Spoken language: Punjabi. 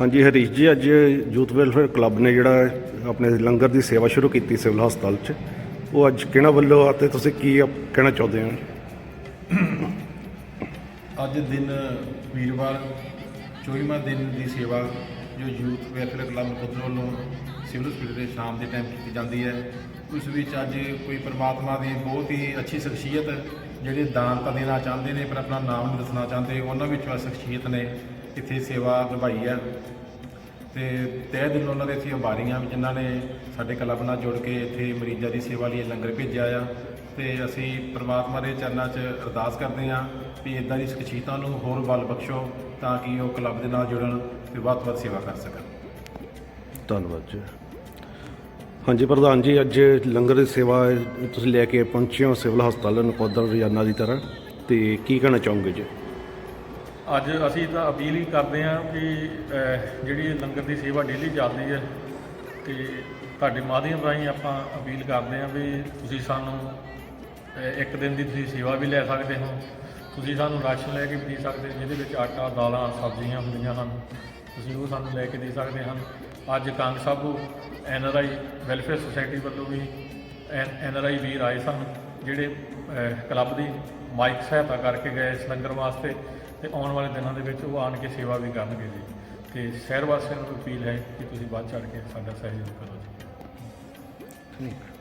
ਹਾਂਜੀ, ਹਰੀਸ਼ ਜੀ, ਅੱਜ ਯੂਥ ਵੈਲਫੇਅਰ ਕਲੱਬ ਨੇ ਜਿਹੜਾ ਆਪਣੇ ਲੰਗਰ ਦੀ ਸੇਵਾ ਸ਼ੁਰੂ ਕੀਤੀ ਸਿਵਲ ਹਸਪਤਾਲ 'ਚ। ਉਹ ਅੱਜ ਕਿਹਨਾਂ ਵੱਲੋਂ ਆ ਤੇ ਤੁਸੀਂ ਕੀ ਕਹਿਣਾ ਚਾਹੁੰਦੇ ਹੋ? ਅੱਜ ਦਿਨ ਵੀਰਵਾਰ 24ਵਾਂ ਦਿਨ ਦੀ ਸੇਵਾ ਜੋ ਯੂਥ ਵੈਲਫੇਅਰ ਕਲੱਬ ਪੁੱਤਰ ਵੱਲੋਂ ਸਿਵਲ ਹਸਪੀਟਲ ਦੇ ਸ਼ਾਮ ਦੇ ਟਾਈਮ ਕੀਤੀ ਜਾਂਦੀ ਹੈ। ਉਸ ਵਿੱਚ ਅੱਜ ਕੋਈ ਪਰਮਾਤਮਾ ਦੀ ਬਹੁਤ ਹੀ ਅੱਛੀ ਸ਼ਖਸੀਅਤ ਜਿਹੜੇ ਦਾਨ ਤਾਂ ਦੇਣਾ ਚਾਹੁੰਦੇ ਨੇ, ਪਰ ਆਪਣਾ ਨਾਮ ਨਹੀਂ ਦੱਸਣਾ ਚਾਹੁੰਦੇ, ਉਹਨਾਂ ਵਿੱਚੋਂ ਸ਼ਖਸੀਅਤ ਨੇ ਇੱਥੇ ਸੇਵਾ ਨਿਭਾਈ ਹੈ ਤੇ ਤਹਿ ਦਿਲ ਉਹਨਾਂ ਦੇ ਅਸੀਂ ਆਭਾਰੀ ਹਾਂ ਵੀ ਜਿਨ੍ਹਾਂ ਨੇ ਸਾਡੇ ਕਲੱਬ ਨਾਲ ਜੁੜ ਕੇ ਇੱਥੇ ਮਰੀਜ਼ਾਂ ਦੀ ਸੇਵਾ ਲਈ ਲੰਗਰ ਭੇਜਿਆ ਆ। ਤੇ ਅਸੀਂ ਪ੍ਰਮਾਤਮਾ ਦੇ ਚਰਨਾਂ 'ਚ ਅਰਦਾਸ ਕਰਦੇ ਹਾਂ ਵੀ ਇਦਾਂ ਦੀ ਸ਼ਖਸੀਅਤਾਂ ਨੂੰ ਹੋਰ ਬਲ ਬਖਸ਼ੋ ਤਾਂ ਕਿ ਉਹ ਕਲੱਬ ਦੇ ਨਾਲ ਜੁੜਨ ਤੇ ਵੱਧ ਤੋਂ ਵੱਧ ਸੇਵਾ ਕਰ ਸਕਣ। ਧੰਨਵਾਦ ਜੀ। ਹਾਂਜੀ, ਪ੍ਰਧਾਨ ਜੀ, ਅੱਜ ਲੰਗਰ ਦੀ ਸੇਵਾ ਤੁਸੀਂ ਲੈ ਕੇ ਪਹੁੰਚੇ ਹੋ ਸਿਵਲ ਹਸਪਤਾਲ ਨਕੋਦਰ ਰੋਜ਼ਾਨਾ ਦੀ ਤਰ੍ਹਾਂ। ਤੇ ਕੀ ਕਹਿਣਾ ਚਾਹੋਗੇ ਜੀ? ਅੱਜ ਅਸੀਂ ਤਾਂ ਅਪੀਲ ਹੀ ਕਰਦੇ ਹਾਂ ਕਿ ਜਿਹੜੀ ਲੰਗਰ ਦੀ ਸੇਵਾ ਡੇਲੀ ਚੱਲਦੀ ਹੈ ਤੇ ਤੁਹਾਡੇ ਮਾਧਿਅਮ ਰਾਹੀਂ ਆਪਾਂ ਅਪੀਲ ਕਰਦੇ ਹਾਂ ਵੀ ਤੁਸੀਂ ਸਾਨੂੰ ਇੱਕ ਦਿਨ ਦੀ ਤੁਸੀਂ ਸੇਵਾ ਵੀ ਲੈ ਸਕਦੇ ਹੋ। ਤੁਸੀਂ ਸਾਨੂੰ ਰਾਸ਼ਨ ਲੈ ਕੇ ਵੀ ਦੇ ਸਕਦੇ ਹੋ, ਜਿਹਦੇ ਵਿੱਚ ਆਟਾ ਦਾਲਾਂ ਸਬਜ਼ੀਆਂ ਹੁੰਦੀਆਂ ਹਨ। ਤੁਸੀਂ ਉਹ ਸਾਨੂੰ ਲੈ ਕੇ ਦੇ ਸਕਦੇ ਹਨ। ਅੱਜ Kang Sabu N R I welfare society ਵੱਲੋਂ ਵੀ ਐਨ ਆਰ ਆਈ ਵੀਰ ਆਏ ਸਨ ਜਿਹੜੇ ਕਲੱਬ ਦੀ ਮਾਈਕ ਸਹਾਇਤਾ ਕਰਕੇ ਗਏ ਇਸ ਲੰਗਰ ਵਾਸਤੇ। ਤੇ ਆਉਣ ਵਾਲੇ ਦਿਨਾਂ ਦੇ ਵਿੱਚ ਉਹ ਆਣ ਕੇ ਸੇਵਾ ਵੀ ਕਰਨਗੇ ਜੀ। ਤੇ ਸ਼ਹਿਰ ਵਾਸੀਆਂ ਨੂੰ ਅਪੀਲ ਹੈ ਕਿ ਤੁਸੀਂ ਵੱਧ ਚੜ ਕੇ ਸਾਡਾ ਸਹਿਯੋਗ ਕਰੋ ਜੀ। ਠੀਕ